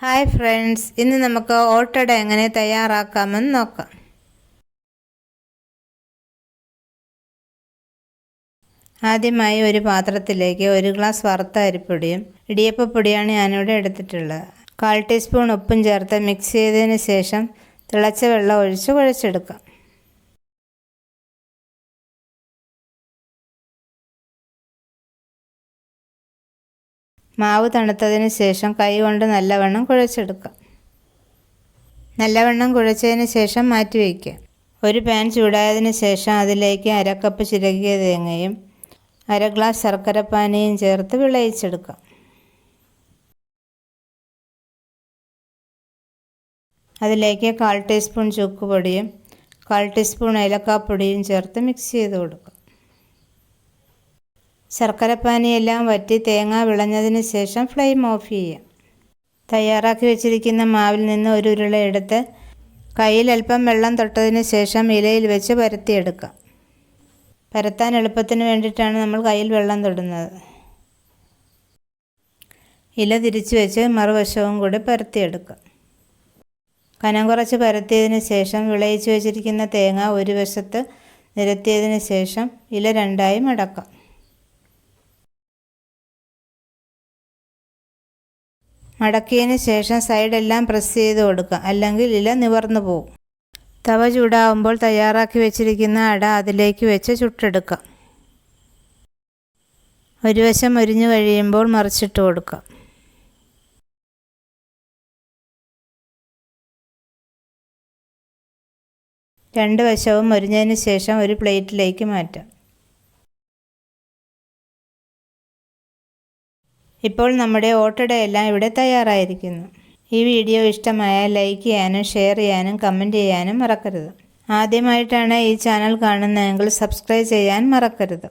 Hi friends ഇന്ന് നമുക്ക് ഓട്ടട എങ്ങനെ തയ്യാറാക്കാമെന്ന് നോക്കാം. ആദ്യമായി ഒരു പാത്രത്തിലേക്ക് ഒരു ഗ്ലാസ് വറുത്ത അരിപ്പൊടിയും ഇടിയപ്പപ്പൊടിയാണ് ഞാനിവിടെ എടുത്തിട്ടുള്ളത്. കാൽ ടീസ്പൂൺ ഉപ്പും ചേർത്ത് മിക്സ് ചെയ്തതിന് ശേഷം തിളച്ച വെള്ളം ഒഴിച്ച് കുഴച്ചെടുക്കാം. മാവ് തണുത്തതിന് ശേഷം കൈ കൊണ്ട് നല്ലവണ്ണം കുഴച്ചെടുക്കുക. നല്ലവണ്ണം കുഴച്ചതിന് ശേഷം മാറ്റി വയ്ക്കുക. ഒരു പാൻ ചൂടായതിന് ശേഷം അതിലേക്ക് അരക്കപ്പ് ചിരകിയ തേങ്ങയും അര ഗ്ലാസ് ശർക്കരപ്പാനിയും ചേർത്ത് വിളയിച്ചെടുക്കാം അതിലേക്ക് കാൽ ടീസ്പൂൺ ചുക്ക് പൊടിയും കാൽ ടീസ്പൂൺ ഏലക്കാപ്പൊടിയും ചേർത്ത് മിക്സ് ചെയ്ത് കൊടുക്കുക. ശർക്കരപ്പാനിയെല്ലാം വറ്റി തേങ്ങ വിളഞ്ഞതിന് ശേഷം ഫ്ലെയിം ഓഫ് ചെയ്യുക. തയ്യാറാക്കി വെച്ചിരിക്കുന്ന മാവിൽ നിന്ന് ഒരു ഉരുള എടുത്ത് കയ്യിൽ അല്പം വെള്ളം തൊട്ടതിന് ശേഷം ഇലയിൽ വെച്ച് പരത്തിയെടുക്കാം പരത്താൻ എളുപ്പത്തിന് വേണ്ടിയിട്ടാണ് നമ്മൾ കയ്യിൽ വെള്ളം തൊടുന്നത്. ഇല തിരിച്ചു വെച്ച് മറുവശവും കൂടി പരത്തിയെടുക്കാം കനം കുറച്ച് പരത്തിയതിന് ശേഷം വിളയിച്ച് വെച്ചിരിക്കുന്ന തേങ്ങ ഒരു വശത്ത് നിരത്തിയതിന് ശേഷം ഇല രണ്ടായി മടക്കാം. മടക്കിയതിന് ശേഷം സൈഡെല്ലാം പ്രസ് ചെയ്ത് കൊടുക്കുക. അല്ലെങ്കിൽ ഇല നിവർന്നു പോകും തവ ചൂടാവുമ്പോൾ തയ്യാറാക്കി വെച്ചിരിക്കുന്ന അട അതിലേക്ക് വെച്ച് ചുട്ടെടുക്കാം ഒരു വശം മുരിഞ്ഞു കഴിയുമ്പോൾ മറിച്ചിട്ട് കൊടുക്കാം രണ്ട് വശവും മുരിഞ്ഞതിന് ശേഷം ഒരു പ്ലേറ്റിലേക്ക് മാറ്റാം ഇപ്പോൾ നമ്മുടെ ഓട്ടടയെല്ലാം ഇവിടെ തയ്യാറായിരിക്കുന്നു. ഈ വീഡിയോ ഇഷ്ടമായ ലൈക്ക് ചെയ്യാനും ഷെയർ ചെയ്യാനും കമന്റ് ചെയ്യാനും മറക്കരുത്. ആദ്യമായിട്ടാണ് ഈ ചാനൽ കാണുന്നതെങ്കിൽ സബ്സ്ക്രൈബ് ചെയ്യാൻ മറക്കരുത്.